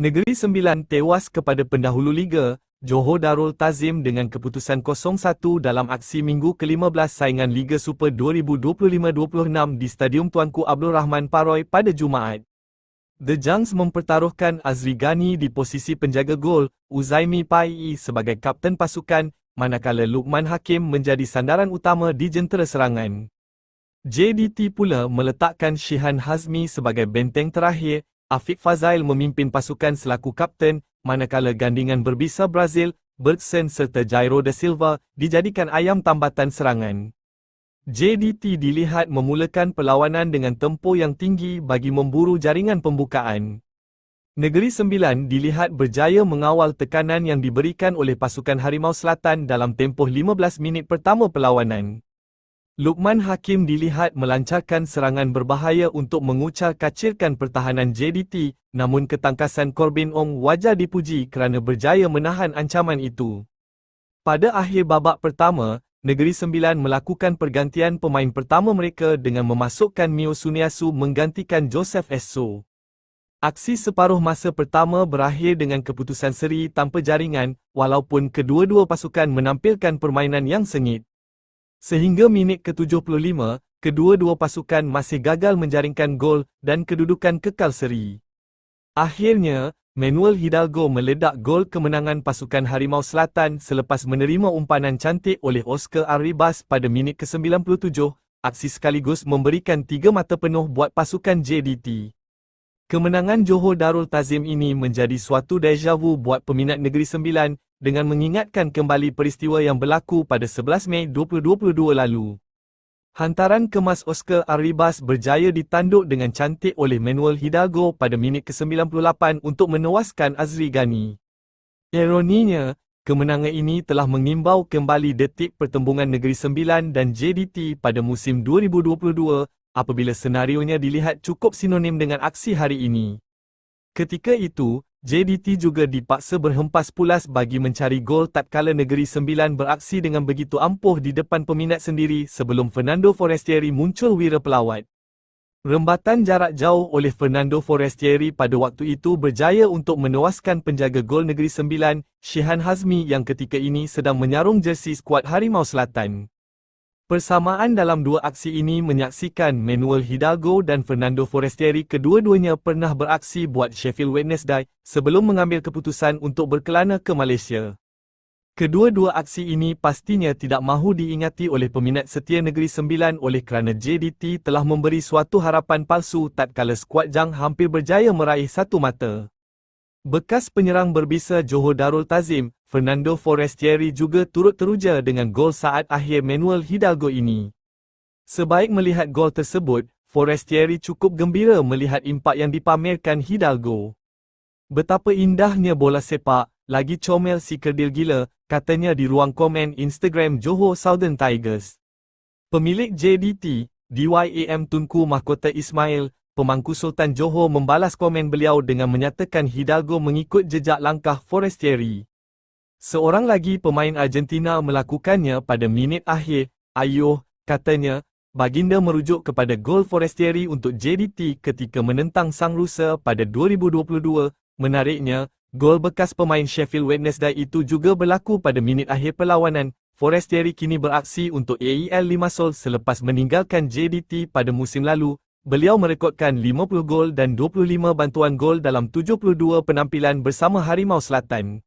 Negeri Sembilan tewas kepada pendahulu Liga, Johor Darul Tazim dengan keputusan 0-1 dalam aksi minggu ke-15 saingan Liga Super 2025-26 di Stadium Tuanku Abdul Rahman Paroi pada Jumaat. The Junks mempertaruhkan Azri Ghani di posisi penjaga gol, Uzaimi Pai sebagai kapten pasukan, manakala Lukman Hakim menjadi sandaran utama di jentera serangan. JDT pula meletakkan Shihan Hazmi sebagai benteng terakhir, Afiq Fazail memimpin pasukan selaku kapten, manakala gandingan berbisa Brazil, Bergson serta Jairo da Silva dijadikan ayam tambatan serangan. JDT dilihat memulakan perlawanan dengan tempoh yang tinggi bagi memburu jaringan pembukaan. Negeri Sembilan dilihat berjaya mengawal tekanan yang diberikan oleh pasukan Harimau Selatan dalam tempoh 15 minit pertama perlawanan. Lukman Hakim dilihat melancarkan serangan berbahaya untuk mengucar kacirkan pertahanan JDT, namun ketangkasan Corbin Ong wajar dipuji kerana berjaya menahan ancaman itu. Pada akhir babak pertama, Negeri Sembilan melakukan pergantian pemain pertama mereka dengan memasukkan Mio Suniasu menggantikan Joseph Esso. Aksi separuh masa pertama berakhir dengan keputusan seri tanpa jaringan, walaupun kedua-dua pasukan menampilkan permainan yang sengit. Sehingga minit ke-75, kedua-dua pasukan masih gagal menjaringkan gol dan kedudukan kekal seri. Akhirnya, Manuel Hidalgo meledak gol kemenangan pasukan Harimau Selatan selepas menerima umpanan cantik oleh Oscar Arribas pada minit ke-97, aksi sekaligus memberikan tiga mata penuh buat pasukan JDT. Kemenangan Johor Darul Tazim ini menjadi suatu deja vu buat peminat Negeri Sembilan dengan mengingatkan kembali peristiwa yang berlaku pada 11 Mei 2022 lalu. Hantaran kemas Oscar Arribas berjaya ditanduk dengan cantik oleh Manuel Hidalgo pada minit ke-98 untuk menewaskan Azri Ghani. Ironinya, kemenangan ini telah mengimbau kembali detik pertembungan Negeri Sembilan dan JDT pada musim 2022 apabila senarionya dilihat cukup sinonim dengan aksi hari ini. Ketika itu, JDT juga dipaksa berhempas pulas bagi mencari gol tatkala Negeri Sembilan beraksi dengan begitu ampuh di depan peminat sendiri sebelum Fernando Forestieri muncul wira pelawat. Rembatan jarak jauh oleh Fernando Forestieri pada waktu itu berjaya untuk menewaskan penjaga gol Negeri Sembilan, Shihan Hazmi yang ketika ini sedang menyarung jersey skuad Harimau Selatan. Persamaan dalam dua aksi ini menyaksikan Manuel Hidalgo dan Fernando Forestieri kedua-duanya pernah beraksi buat Sheffield Wednesday sebelum mengambil keputusan untuk berkelana ke Malaysia. Kedua-dua aksi ini pastinya tidak mahu diingati oleh peminat setia Negeri Sembilan oleh kerana JDT telah memberi suatu harapan palsu tatkala skuad Jang hampir berjaya meraih satu mata. Bekas penyerang berbisa Johor Darul Tazim, Fernando Forestieri juga turut teruja dengan gol saat akhir Manuel Hidalgo ini. Sebaik melihat gol tersebut, Forestieri cukup gembira melihat impak yang dipamerkan Hidalgo. Betapa indahnya bola sepak, lagi comel si kerdil gila, katanya di ruang komen Instagram Johor Southern Tigers. Pemilik JDT, DYAM Tunku Mahkota Ismail, pemangku Sultan Johor membalas komen beliau dengan menyatakan Hidalgo mengikut jejak langkah Forestieri. Seorang lagi pemain Argentina melakukannya pada minit akhir, ayuh, katanya, baginda merujuk kepada gol Forestieri untuk JDT ketika menentang Sang Rusa pada 2022. Menariknya, gol bekas pemain Sheffield Wednesday itu juga berlaku pada minit akhir perlawanan. Forestieri kini beraksi untuk AEL Limassol selepas meninggalkan JDT pada musim lalu. Beliau merekodkan 50 gol dan 25 bantuan gol dalam 72 penampilan bersama Harimau Selatan.